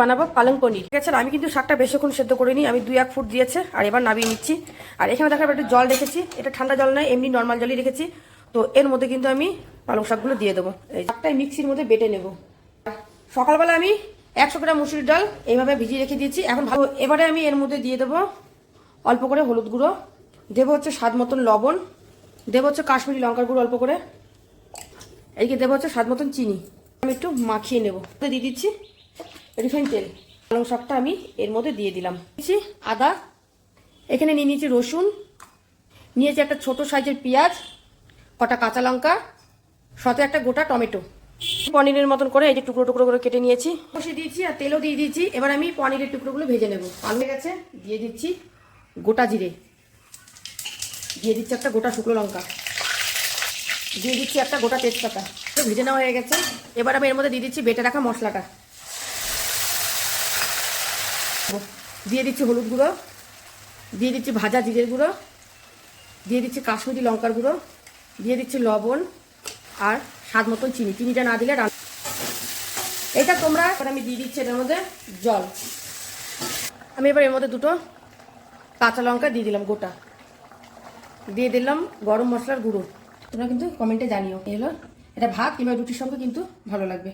বানাবো, পালং পনির। ঠিক আছে, আমি কিন্তু শাকটা বেশিক্ষণ সেদ্ধ করিনি, আমি দুই এক ফুট দিয়েছে, আর এবার নামিয়ে নিচ্ছি। আর এখানে দেখাবো একটু জল রেখেছি, এটা ঠান্ডা জল নয়, এমনি নর্মাল জলই রেখেছি। তো এর মধ্যে কিন্তু আমি পালং শাকগুলো দিয়ে দেবো। এই শাকটাই মিক্সির মধ্যে বেটে নেব। সকালবেলা আমি একশো গ্রাম মুসুরির ডাল এইভাবে ভিজিয়ে রেখে দিয়েছি, এখন ভালো এবারে আমি এর মধ্যে দিয়ে দেবো অল্প করে হলুদ গুঁড়ো, দেবো হচ্ছে স্বাদ মতন লবণ, দেবো হচ্ছে কাশ্মীরি লঙ্কার গুঁড়ো অল্প করে এইকে দেবো হচ্ছে স্বাদ মতন চিনি। আমি একটু মাখিয়ে নেব। দিয়ে দিচ্ছি রিফাইন তেল। পালং শাকটা আমি এর মধ্যে দিয়ে দিলাম। দিচ্ছি আদা, এখানে নিয়ে নিয়েছি রসুন, নিয়েছি একটা ছোট সাইজের পেঁয়াজ, কটা কাঁচা লঙ্কা, সাথে একটা গোটা টমেটো। পনিরের মতন করে এই যে টুকরো টুকরো করে কেটে নিয়েছি। বসিয়ে দিয়েছি আর তেলও দিয়ে দিয়েছি। এবার আমি পনিরের টুকরোগুলো ভেজে নেব। হয়ে গেছে, দিয়ে দিচ্ছি গোটা জিরে। দিয়ে দিচ্ছি একটা গোটা শুকনো লঙ্কা। দিয়ে দিচ্ছি একটা গোটা তেজপাতা। ভেজে নেওয়া হয়ে গেছে। এবার আমি এর মধ্যে দিয়ে দিচ্ছি বেটে রাখা মশলাটা। দিয়ে দিচ্ছি হলুদ গুঁড়ো, দিয়ে দিচ্ছি ভাজা জিরের গুঁড়ো, দিয়ে দিচ্ছি কাশ্মীরি লঙ্কার গুঁড়ো, দিয়ে দিচ্ছি লবণ আর স্বাদ মতন চিনি। চিনিটা না দিলে রান এটা তোমরা আমি দিয়ে দিচ্ছি এটার মধ্যে জল। আমি এবার এর মধ্যে দুটো কাঁচা লঙ্কা দিয়ে দিলাম গোটা। দিয়ে দিলাম গরম মশলার গুঁড়ো। তোমরা কিন্তু কমেন্টে জানিও, এই হলো। এটা ভাত কিংবা রুটির সঙ্গে কিন্তু ভালো লাগবে।